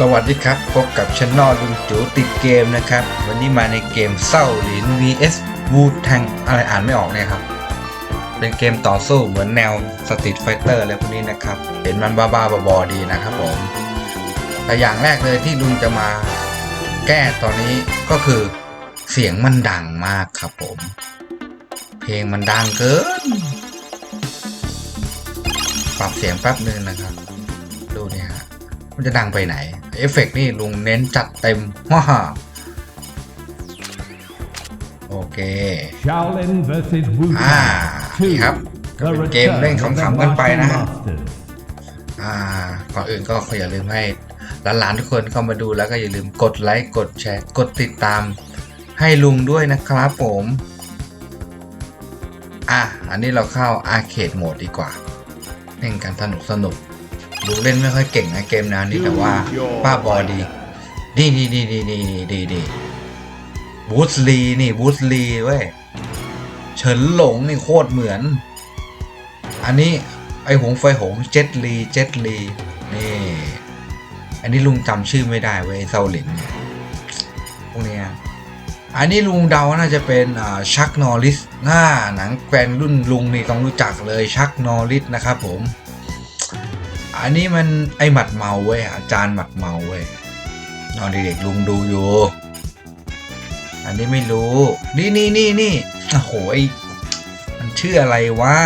สวัสดีครับ พบกับช anel ลุงจูติดเกมนะครับ วันนี้มาในเกมเศร้าหลิน vs วูแทงอะไรอ่านไม่ออกเนี่ยครับ เป็นเกมต่อสู้เหมือนแนวสตรีทไฟเตอร์อะไรพวกนี้นะครับ เห็นมันบ้าๆบอๆดีนะครับผมแต่อย่างแรกเลยที่ลุงจะมาแก้ตอนนี้ก็คือเสียงมันดังมากครับผม เพลงมันดังเกิน ปรับเสียงแป๊บนึงนะครับ ดูเนี่ยฮะมันจะดังไปไหน เอฟเฟกต์นี่ลุงเน้นจัดเต็มว้าโอเค Shaolin versus Wu อ่า Tang นี่ 2. ครับก็ The เป็นเกม return เล่น of the ขำๆกันไปนะฮะ Martial Masters. อ่าก่อนอื่นก็ขออย่าลืมให้หลานๆทุกคนเข้ามาดูแล้วก็อย่าลืมกดไลค์กดแชร์กดติดตามให้ลุงด้วยนะครับผม อะ อันนี้เราเข้าอาร์เคดโหมดดีกว่า เล่นกันสนุกสนุก ลุงเล่นไม่ค่อยเก่งนะเกมแนวนี้แต่ว่าป้าบอดีดีดีดีดีดีดีดีดีบูสลีนี่บูสลีเว้ยเฉินหลงนี่โคตรเหมือน อันนี้ไอหงไฟหงเจ็ดลีเจ็ดลีนี่อันนี้ลุงจำชื่อไม่ได้เว้ยไอ้เซาหลินเนี่ยพวกเนี้ยอันนี้ลุงเดาว่าน่าจะเป็นอ่าชักนอริสหน้าหนังแกรนรุ่นลุงนี่ต้องรู้จักเลยชักนอริสนะครับผม อันนี้มันไอหมัดเมาเว้ยอาจารย์หมัดเมาเว้ยตอนเด็กๆลุงดูอยู่ อันนี้ไม่รู้ นี่นี่นี่นี่โอ้โหไอมันชื่ออะไรวะ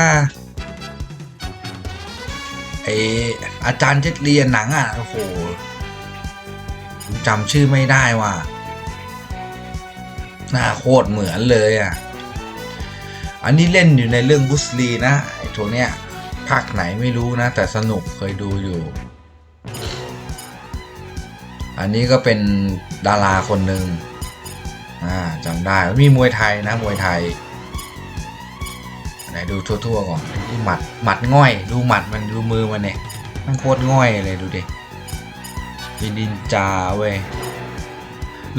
ไออาจารย์เจ็ดเรียนหนังอะโอ้โหจำชื่อไม่ได้ว่ะหน้าโคตรเหมือนเลยอะ อันนี้เล่นอยู่ในเรื่องบุสลีนะไอตัวเนี้ย ภาคไหนไม่รู้นะ แต่สนุกเคยดูอยู่ อันนี้ก็เป็นดาราคนหนึ่งจำได้มีมวยไทยนะมวยไทยไหนดูทั่วๆก่อนดูหมัดหมัดง่อย ดูหมัดมันดูมือมันเนี่ยมันโคตรง่อยเลยดูดิมีดินจาเว้ย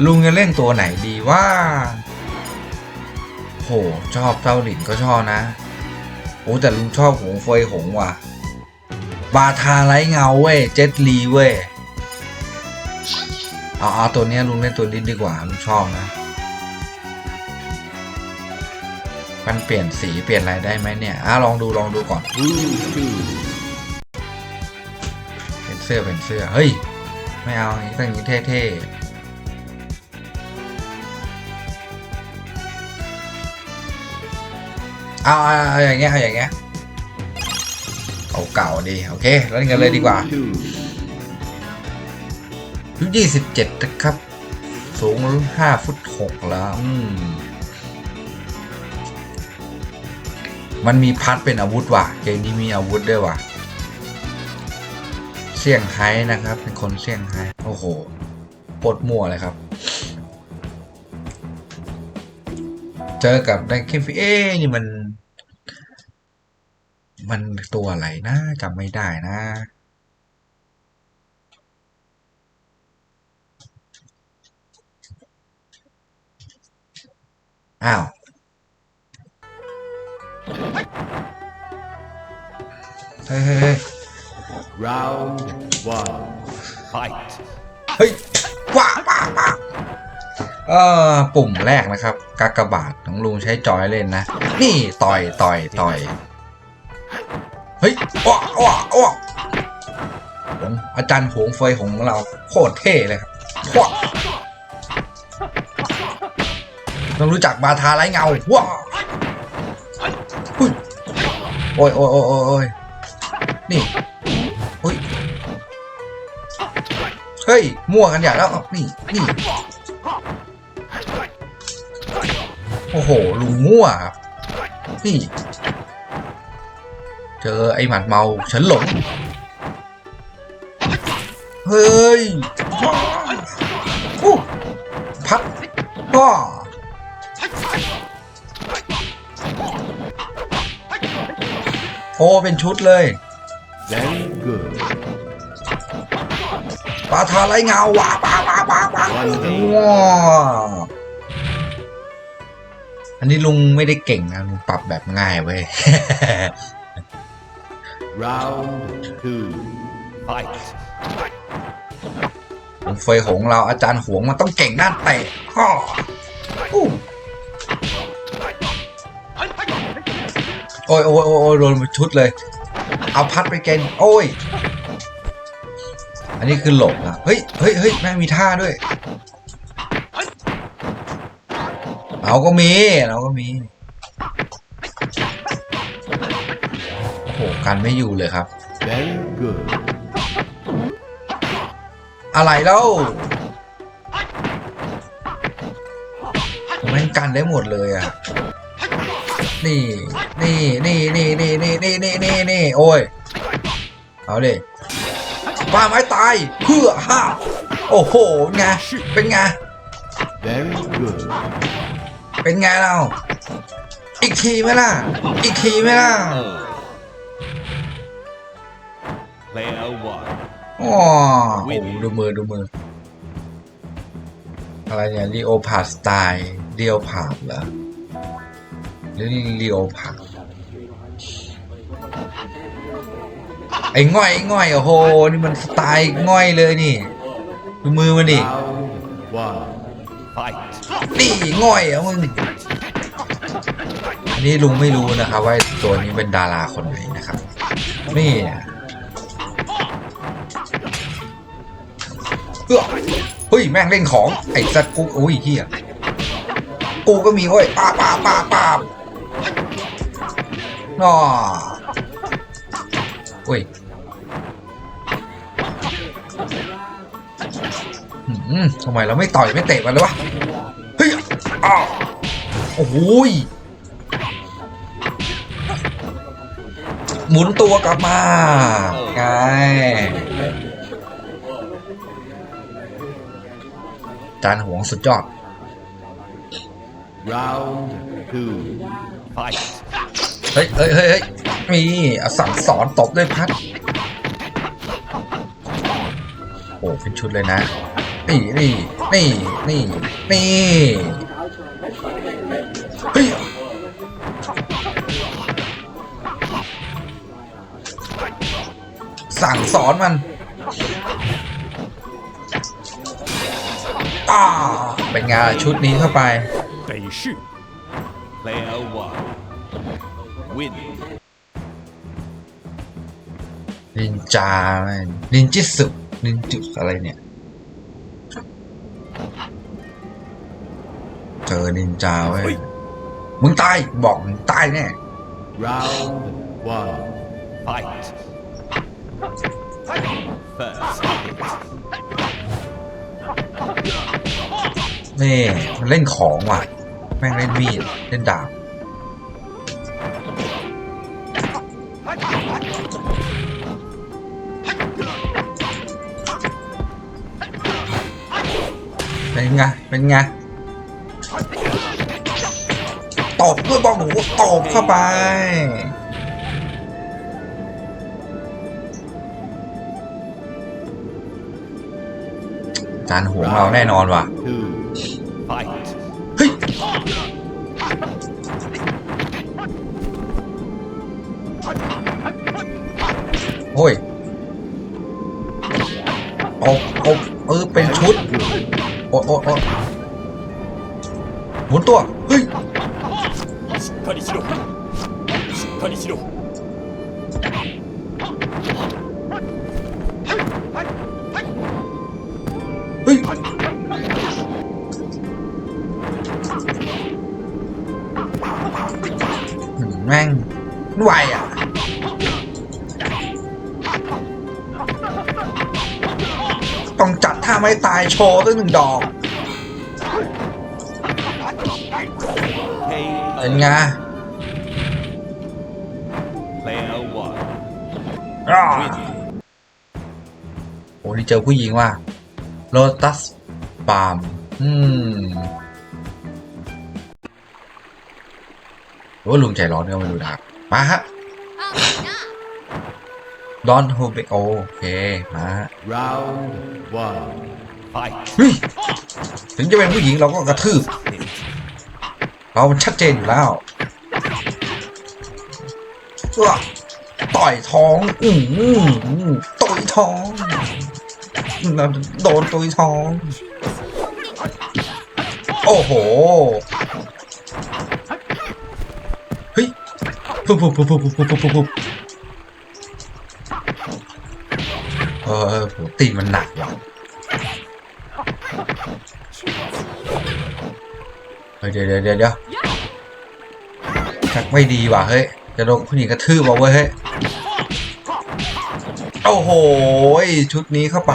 ลุงจะเล่นตัวไหนดีว่า โหชอบเจ้าหลินก็ชอบนะ โอ้แต่ลุงชอบหงเฟยหงว่ะ บาทาไรเงาเว้ย เจ็ตลีเว้ย เอาเอาตัวเนี้ยลุงเล่นตัวนี้ดีกว่าลุงชอบนะ มันเปลี่ยนสีเปลี่ยนอะไรได้ไหมเนี่ยอะลองดูลองดูก่อนเป็นเสื้อเป็นเสื้อ เฮ้ย ไม่เอาอย่างนี้ต่างนี้เท่ๆ เอาเอาอย่างเงี้ยเอาอย่างเงี้ยเก่าๆดีโอเคเล่นกันเลยดีกว่ายุยี่สิบเจ็ดนะครับ สูงห้าฟุตหกแล้วอืมมันมีพัดเป็นอาวุธว่ะเกมนี้มีอาวุธด้วยว่ะเสี่ยงไฮ้นะครับ เป็นคนเสี่ยงไฮ้โอ้โหปวดมั่วเลยครับ เจอกับไดคิมฟิเอ้นี่มัน มันตัวอะไรนะจำไม่ได้นะอ้าว เฮ้ยเฮ้ยเฮ้ย Round one. Fight. เฮ้ยว้าว้าว้าเออปุ่มแรกนะครับ กากบาทของลุงใช้จอยเล่นนะ นี่ต่อยต่อยต่อย เฮ้ยว้าว้าว้าผมอาจารย์หงเฟยของเราโคตรเท่เลยครับว้าต้องรู้จักบาทาไร้เงาว้าโอ้ยโอ้ยโอ้ยโอ้ยนี่หุ้ยเฮ้ย มั่วกันใหญ่แล้ว นี่ นี่ โอ้โหลุงมั่วครับนี่ เจอไอ้หมัดเมา ฉันหลง เฮ้ยพัดว้าโอ้เป็นชุดเลย Very good. ปลาทาไรเงาว้าว้าว้าว้าว้าว้าอันนี้ลุงไม่ได้เก่งนะลุงปรับแบบง่ายเว้ย Round two. Fight. เฟยหงเราอาจารย์หวงมันต้องเก่งด้านเตะอ้ออู้โอ้ยโอ้ยโอ้ยโอ้ยโดนชุดเลย เอาพัดไปเกณฑ์โอ้ย อันนี้คือหลบนะเฮ้ยเฮ้ยเฮ้ยแม่งมีท่าด้วย เราก็มี เราก็มี กันไม่อยู่เลยครับ Very good. อะไรแล้วแม่งกันได้หมดเลยอะ นี่ นี่ นี่ นี่ นี่ นี่ นี่ นี่ นี่ นี่ โอ้ย เอาดิป้าไม้ตาย เพื่อห้าโอ้โห ไง เป็นไง Very good. เป็นไงเรา อีกทีไหมล่ะ อีกทีไหมล่ะ อ๋อโอ้โหดูมือดูมือ อะไรเนี่ยรีโอพาสไตล์เรียวพาดเหรอหรือรีโอพาดไอ้ง่อยไอ้ง่อยโอ้โหนี่มันสไตล์ง่อยเลยนี่ ดูมือมันดิ Round one. Fight. นี่ง่อยเหรอะมึงอันนี้ลุงไม่รู้นะครับว่าตัวนี้เป็นดาราคนไหนนะครับ นี่ เฮ้ยแม่งเล่นของไอ้สัตว์กูอุ้ยเฮียกูก็มีเว้ยป้าป้าป้าป้าน่ออุ้ยทำไมเราไม่ต่อยไม่เตะมันเลยวะ เฮ้ยอ้าวโอ้โหยหมุนตัวกลับมาไง จานหวงสุดยอด Round two. Fight. เฮ้ยเฮ้ยเฮ้ยเฮ้ยมีอะสั่งสอนตบด้วยพัด โอ้เป็นชุดเลยนะ นี่นี่นี่นี่นี่เฮ้ยสั่งสอนมัน เป็นไงานชุดนี้เข้าไป北市 Player one. Win. นินจาแม่งนินจิสึนินจุอะไรเนี่ย เจอนินจาเว้ย มึงตาย บอกมึงตายแน่ Round one. Fight. First hit. นี่มันเล่นของว่ะ แม่งเล่นมีด เล่นดาบเป็นไง เป็นไงตบด้วยบอลหนูตบเข้าไปจานหัวเราแน่นอนว่ะ หมุนตัว เฮ้ยเฮ้ยแม่งไวอะต้องจัดท่าไม่ตายโชว์ตั้งหนึ่งดอก เป็นไง Player one. อ้าโอ้นี่เจอผู้หญิงว่ะโ o ตัสปาล์มอืมหรือว่าลุงใจร้อนก็ไม่รู้นะครับมาฮะดอนโฮเบโอโอเคมาฮะ Round one. Fight. เฮ้ยถึงจะเป็นผู้หญิงเราก็กระทืบ เราชัดเจนอยู่แล้วว้าต่อยท้องอืมต่อยท้องเราโดนต่อยท้อง โอ้โหเฮ้ยปุ๊บปุ๊บปุ๊บปุ๊บปุ๊บปุ๊บปุ๊บเออตีมันหนักว เดี๋ยวเดี๋ยวเดี๋ยวชักไม่ดีว่ะเฮ้ยจะโดนผู้หญิงกระทืบเอาเว้ยเฮ้ยโอ้โหชุดนี้เข้าไป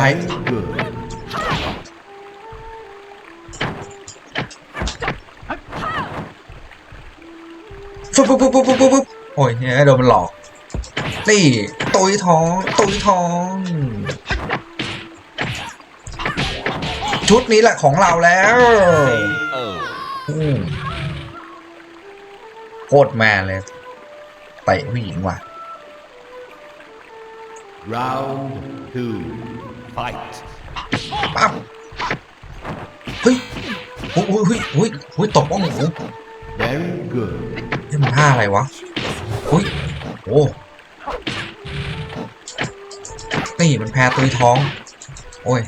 ปุ๊บปุ๊บปุ๊บปุ๊บปุ๊บปุ๊บโอ้ยเนี่ยโดนมันหลอกนี่ตุยท้องตุยท้อง ชุดนี้แหละของเราแล้ว โคตรแมนเลยเตะผู้หญิงว่ะ Round two. Fight. ปั๊บเฮ้ยหุ้ยหุ้ยหุ้ยหุ้ยหุ้ยตบบ้องหู Very good. นี่มันท่าอะไรวะหุ้ยโอ้นี่มันแพ้ตุยท้อง โอ้ย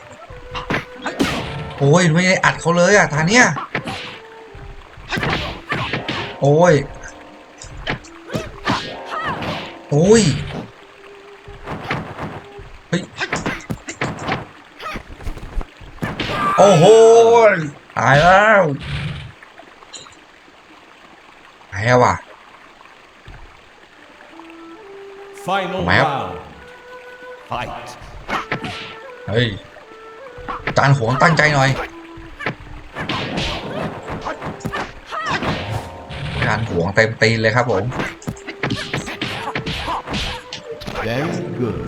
โอ้ย ไม่ได้อัดเขาเลยอะทานเนี้ย โอ้ย โอ้ย เฮ้ย โอ้โหตายแล้วตายแล้วว่ะ Final Mẹ. round. Fight. เฮ้ยจานหวงตั้งใจหน่อย จานหวงเต็มตีนเลยครับผม Very good.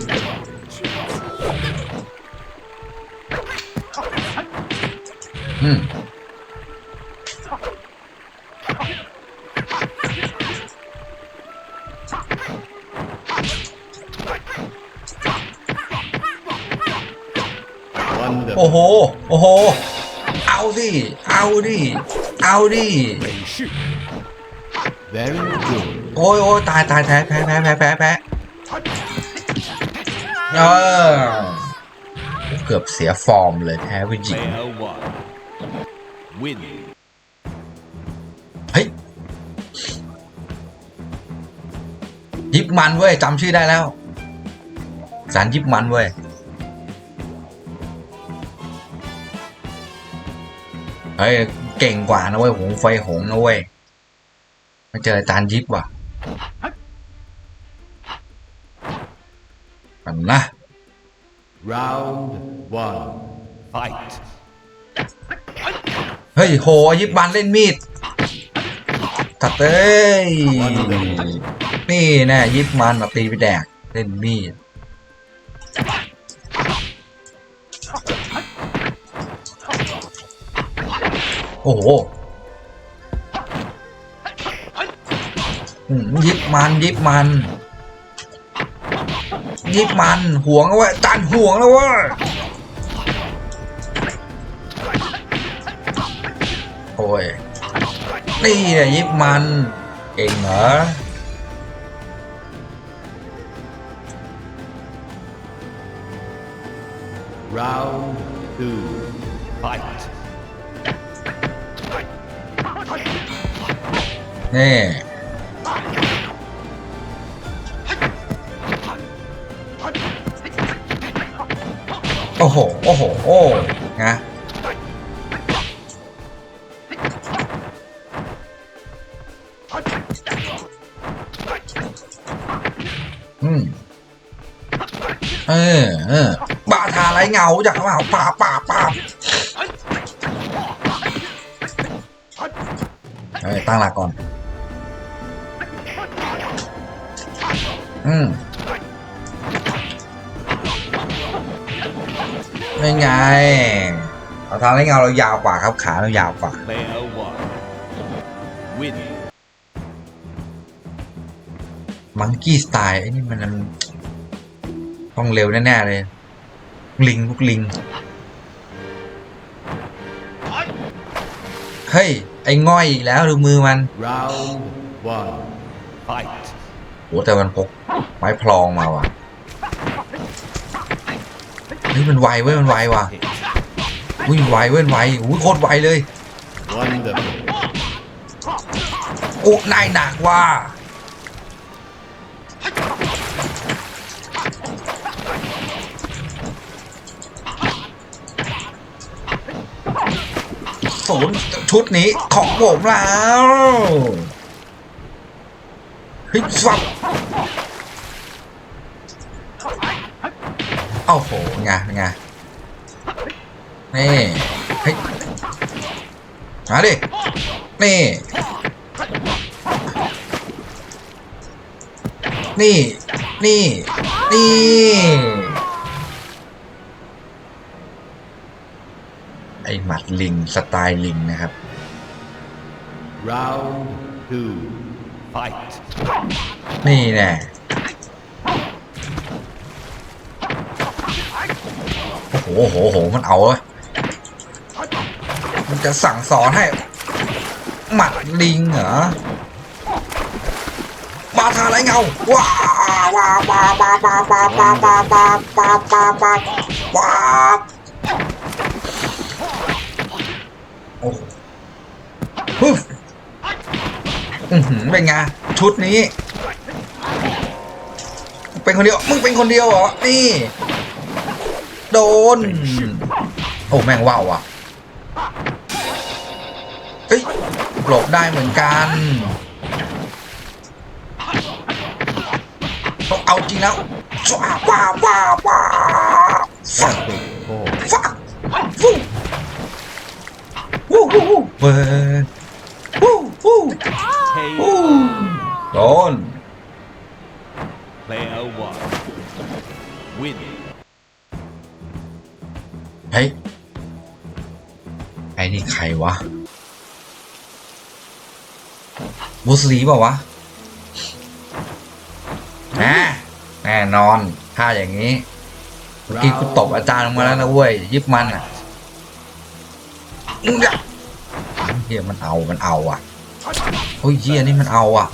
อืม Wonderful. โอ้โห โอ้โห เอาดิ เอาดิ เอาดิ Very good. โอ้ยโอ้ยตายตายแพ้แพ้แพ้แพ้แพ้แพ้เออเกือบเสียฟอร์มเลยแพ้ผู้หญิง Player one. Win. เฮ้ยยิบมันเว้ยจำชื่อได้แล้วสารยิบมันเว้ยเฮ้ยเก่งกว่านะเว้ยหงไฟหงนะเว้ย มาเจออาจารย์ยิบว่ะมันนะ Round one. Fight. เฮ้ยโหยิบมันเล่นมีดตัดเอ้ยนี่แน่ยิบมันเอาตีไปแดกเล่นมีดโอ้โห ยิบมันยิบมัน ยิบมันห่วงแล้วเว้ยจานห่วงแล้วเว้ยโอ้ยนี่แหละยิบมันเก่งเหรอ Round two. Fight. นี่โอ้โโอ้โห โอ้นะอืมเออเออบาทาไรเงาจากเขาป่าป่าป่าเฮ้ยตั้งหลักก่อน อืม ไม่ไงเราทางไรเงาเรายาวกว่าครับขาเรายาวกว่า Player one. Win. มังกี้สไตล์ไอ้นี่มันมันต้องเร็วแน่ๆเลย ลิงพวกลิง เฮ้ย ไอ้ง่อยอีกแล้วดูมือมัน Round one. Fight. โหแต่มันพกไม้พลองมาว่ะ เฮ้ยมันไวเว้ยมันไวว่ะ Hit. อุ้ยไวเว้ยไวอุ้ยโคตรไวเลย Wonderful. โอ้นายหนักว่ะศูนย์ชุดนี้ของผมแล้วเฮ้ยฟับ อ้โหไงไงนี่เฮ้ยมาดิ นี่ นี่ นี่ นี่ ไอหมัดลิง สไตล์ลิงนะครับ Round two. Fight. นี่แน่ โอ้โหโหโหมันเอาเลยมันจะสั่งสอนให้ หมัดลิงเหรอมาทาไรเงาว้าว้าว้าว้าว้าว้าว้าว้าว้าว้าว้าว้าว้าโอ้โหฮึ่มอื้อหือเป็นไงชุดนี้ เป็นคนเดียว มึงเป็นคนเดียวเหรอ นี่ โดน โอ้แม่งว่าวอะเฮ้ยหลบได้เหมือนกันต้องเอาจริงแล้วว้าวว้าวว้าวว้าวฟัก Epic four. ฟักฟูวู้วู้วู้เบิร์นวู้วู้ KO. วู้โดน Player one. Win. เฮ้ย ไอ้นี่ใครวะบูสลีเปล่าวะแน่แน่นอน ถ้าอย่างนี้ เมื่อกี้กูตบอาจารย์ลงมาแล้วนะเว้ย ยิบมันอะอื้อเฮียมันเอา มันเอาอะโอ้ยเฮียนี่มันเอาอะ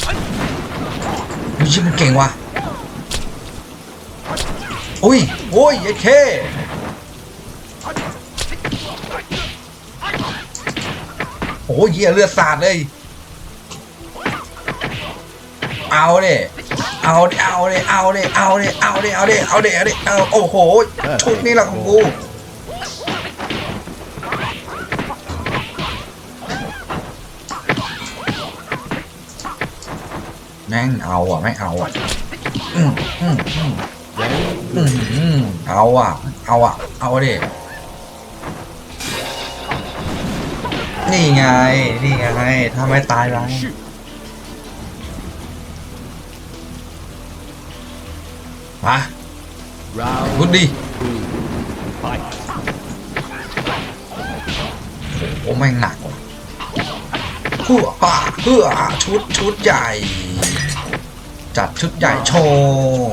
เฮ้ยเหี้ยมันเก่งว่ะอุ้ยโอ้ยไอ้เค โอ้ยเหี้ยเลือดสาดเลย เอาเด้เอาเด้เอาเด้เอาเด้เอาเด้เอาเด้เอาเด้เอาเด้เอาเด้เอาโอ้โหชุดนี้แหละของกูแม่งเอาอะไม่เอาอะอืมอืมอืม Very อืมอืมเอาอะ เอาอะ เอาดิ นี่ไง นี่ไงถ้าไม่ตายไปมาพุดดิโอ้แม่งหนักว่ะเพื่อป่าเพื่อชุดชุดใหญ่ จัดชุดใหญ่โชว์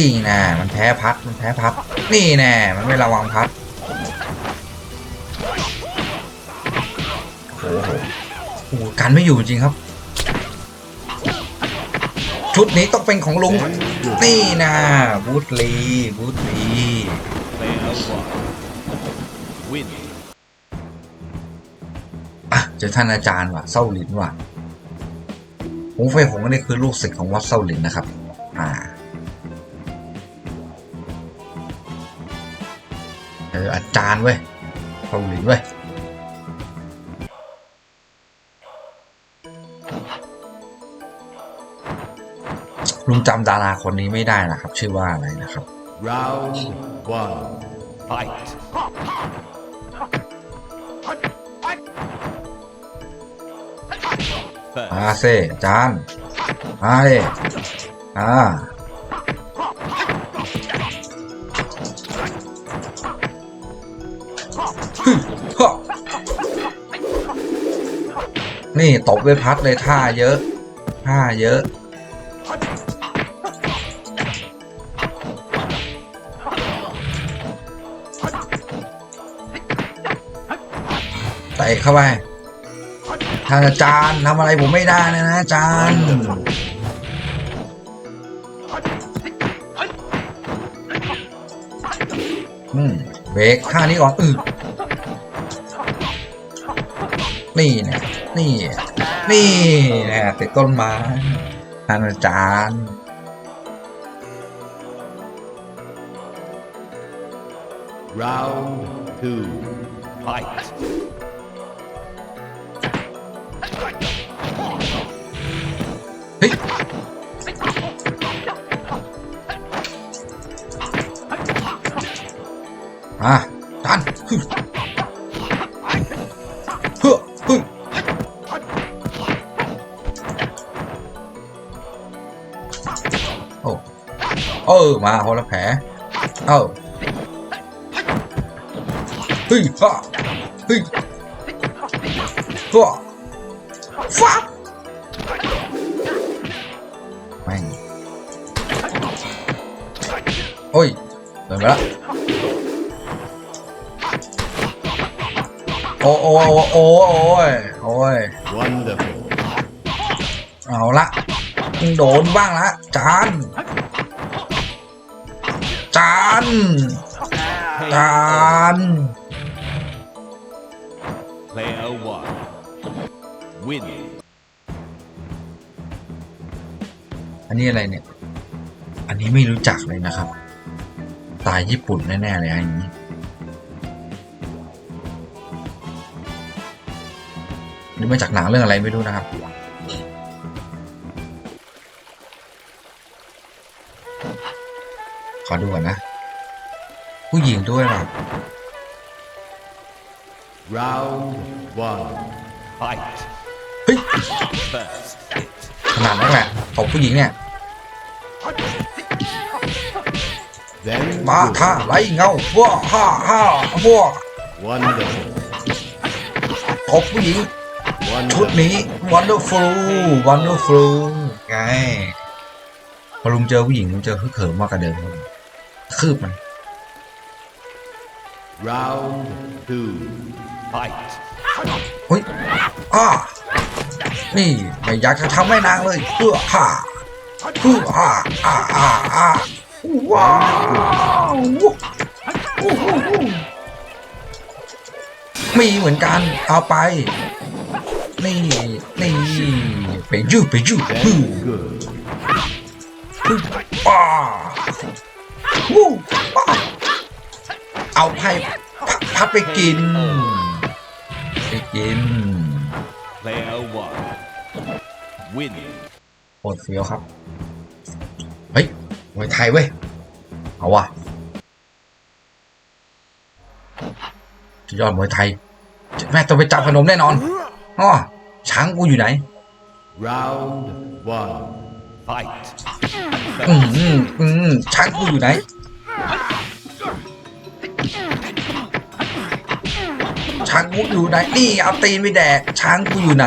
นี่แน่มันแพ้พัด มันแพ้พัด นี่แน่มันไม่ระวังพัดโอ้โหโอ้โหกันไม่อยู่จริงครับ ชุดนี้ต้องเป็นของลุง นี่นะบูธลีบูธลี Player one. Win. อะเจอท่านอาจารย์ว่ะเศร้าหลินว่ะหงเฟยหงนี่คือลูกศิษย์ของวัดเศร้าหลินนะครับ อ่า ออาจารย์เว้ยเศร้าหลินเว้ยลุงจำดาราคนนี้ไม่ได้นะครับ ชื่อว่าอะไรนะครับ Round one. Fight. มา First. เซ่จานมาเลยอ่า นี่ตบด้วยพัดเลยท่าเยอะท่าเยอะนตะเข้าไปท่านอาจารย์ทำอะไรผมไม่ได้เลยนะอาจารย์เบรกท่านี้ก่อนอือนี่เนี่ย นี่ นี่เนี่ยติดต้นไม้ท่านอาจารย์ Round two. Fight. เฮ้ยอะ เออมาคนละแผลเอ้าเฮ้ยฟ้าเฮ้ยฟ้าฟ้าแม่งโอ้ยเดินไปละโอ้โอ้โอ้โอ้โอ้ยโอ้ย Wonderful. เอาละโดนบ้างละจาน จานจาน Player one. Win. อันนี้อะไรเนี่ย อันนี้ไม่รู้จักเลยนะครับ ตายญี่ปุ่นแน่ๆเลยอันนี้ นี่มาจากหนังเรื่องอะไรไม่รู้นะครับ อดูก่อนนะ ผู้หญิงด้วยเหรอ Round one. Fight. เฮ้ย First hit. ขนาดนั้นแหละของผู้หญิงเนี่ย Then มา good. ท่าไรเงาว้าฮ่าฮ่าว้า Wonderful. ตบผู้หญิงชุด Wonderful. นี้ wonderful wonderful ไงพอลุงเจอผู้หญิงลุงเจอฮึกเหิมมากกว่าเดิม ครับคืบมัน Round two. Fight. เฮ้ยอ้านี่ไม่อยากจะทำให้นางเลยเพื่อฮ่าเพื่อฮ่าอ่าอ่าอ่าว้าวโอ้โหมีเหมือนกันเอาไป นี่ นี่ไปยูไปยูฮึ Then good. ฮึป้า วู้ป้าเอาไพ่พับไปกิน ไปกิน Player one. Win. โคตรเฟี้ยวครับ เฮ้ยมวยไทยเว้ย เอาว่ะยอดมวยไทย แม่ต้องไปจับขนมแน่นอนอ๋อช้างกูอยู่ไหน Round one. Fight. อืมอืมอืมช้างกูอยู่ไหนช้างกูอยู่ไหนนี่เอาตีนไปแดกช้างกูอยู่ไหน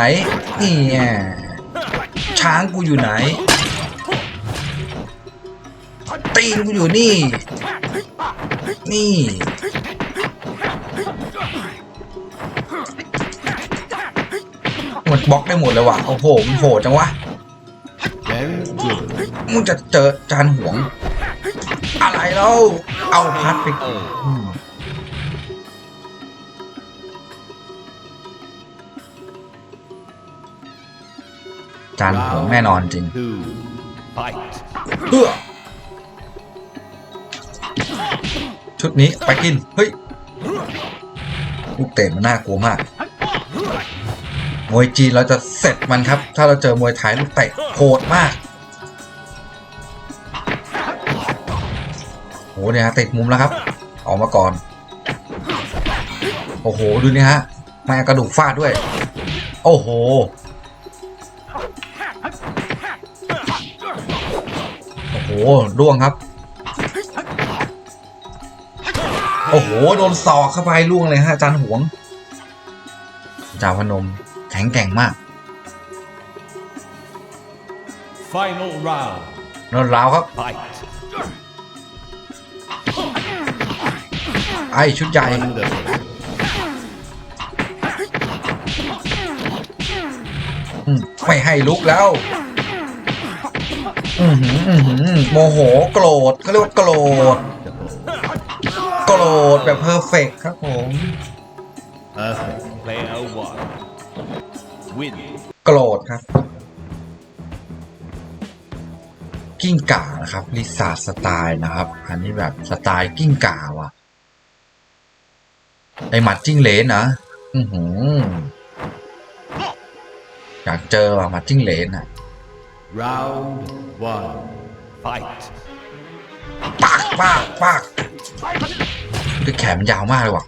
นี่ไงช้างกูอยู่ไหน ตีนกูอยู่นี่ นี่ หมดบล็อกได้หมดเลยว่ะโอ้โหมันโหดจังวะ มึงจะเจอจานหวง อะไรแล้ว เอาพัดไปอืมจานหวงแน่นอนจริง Two. Fight. เพื่อชุดนี้ไปกิน เฮ้ยลูกเตะมันน่ากลัวมาก มวยจีนเราจะเสร็จมันครับ ถ้าเราเจอมวยไทยลูกเตะโหดมาก หเนี่ยฮะติดมุมแล้วครับ ออกมาก่อน โอ้โห ดูนี่ฮะแม่งกระดูกฟาดด้วย โอ้โห โอ้โหร่วงครับ โอ้โห โดนศอกเข้าไปร่วงเลยฮะอาจารย์หวงอาจารย์พนมแข็งแกร่งมาก Final round. นอนราวครับ ไอชุดใหญ่ไม่ให้ลุกแล้ว อือหืออือหือโมโหโกรธเขาเรียกว่าโกรธ โกรธแบบเพอร์เฟกครับผมโกรธครับ กิ้งก่านะครับลิซาสไตล์นะครับ อันนี้แบบสไตล์กิ้งก่าว่ะ ไอหมัดจิ้งเหลนนะอือหืออยากเจอว่ะหมัดจิ้งเหลนอะ Round one. Fight. ปากปากปากด้วยแขนมันยาวมากเลยว่ะ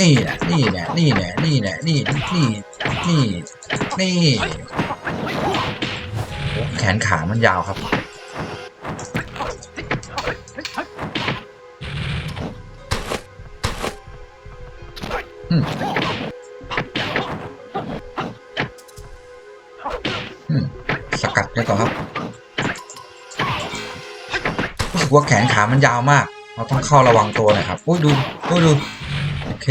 นี่แหละนี่แหละนี่แหละนี่แหละนี่นี่นี่นี่โอ้แขนขามันยาวครับ สกัดได้ก่อนครับรู้สึกว่าแขนขามันยาวมาก เราต้องเข้าระวังตัวหน่อยครับอุ้ยดูดูดู โอเค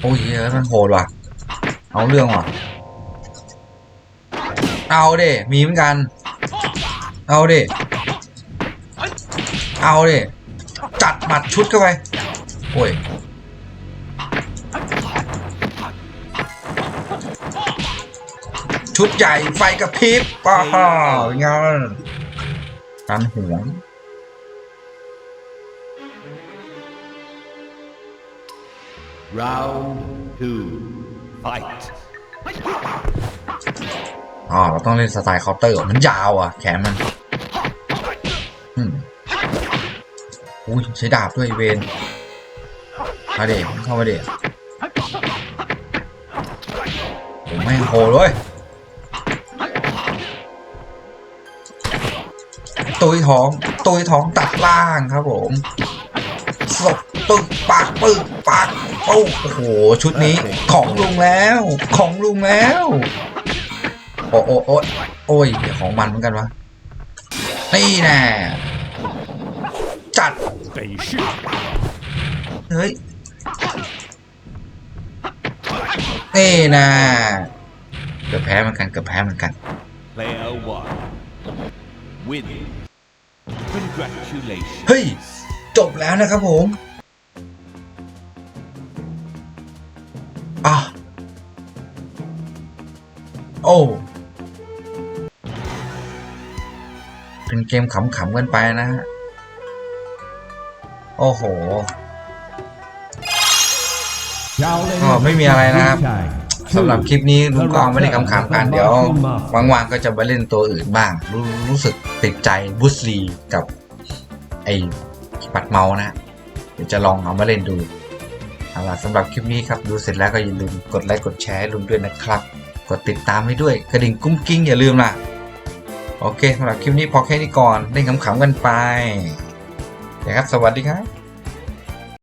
โอ้ยเฮ้ยมันโหดว่ะ เอาเรื่องว่ะ เอาเด้มีเหมือนกัน เอาเด้เอาเด้จัดหมัดชุดเข้าไป โอ้ย ชุดใหญ่ไฟกระพริบป้าฮ่าเป็นไงการหวง Round two. Fight. อ๋อเราต้องเล่นสไตล์เคาน์เตอร์มันยาวอะ แขนมันอืมอุ้ยใช้ดาบด้วยเวนมาเด็เข้ามาเด็โอ้ไม่งโหเลย ตุยท้อง ตุยท้องตัดล่างครับผมศพปึกปากปึกปากปุ๊บโอ้โห ชุดนี้ของลุงแล้ว ของลุงแล้ว โอ้โอ้โอ้โอ้ยเดี๋ยวของมันเหมือนกันวะนี่แน่จัด得是เฮ้ยนี่นะเกือบแพ้เหมือนกันเกือบแพ้เหมือนกัน เฮ้ย จบแล้วนะครับผม อะ โอ้ เป็นเกมขำๆกันไปนะฮะ โอ้โหก็ไม่มีอะไรนะครับสำหรับคลิปนี้ลุงก็เอาไม่ได้ขำๆกันเดี๋ยวว่างๆก็จะไปเล่นตัวอื่นบ้าง รู้รู้สึก ติดใจบุสลีกับไอ้ปัดเมาส์นะเดี๋ยวจะลองเอามาเล่นดูเอาล่ะสำหรับคลิปนี้ครับดูเสร็จแล้วก็อย่าลืมกดไลค์กดแชร์ให้ลุงด้วยนะครับ กดติดตามให้ด้วยกระดิ่งกุ้งกิ้งอย่าลืมล่ะ โอเคสำหรับคลิปนี้พอแค่นี้ก่อนเล่นขำๆกันไปนะครับสวัสดีครับ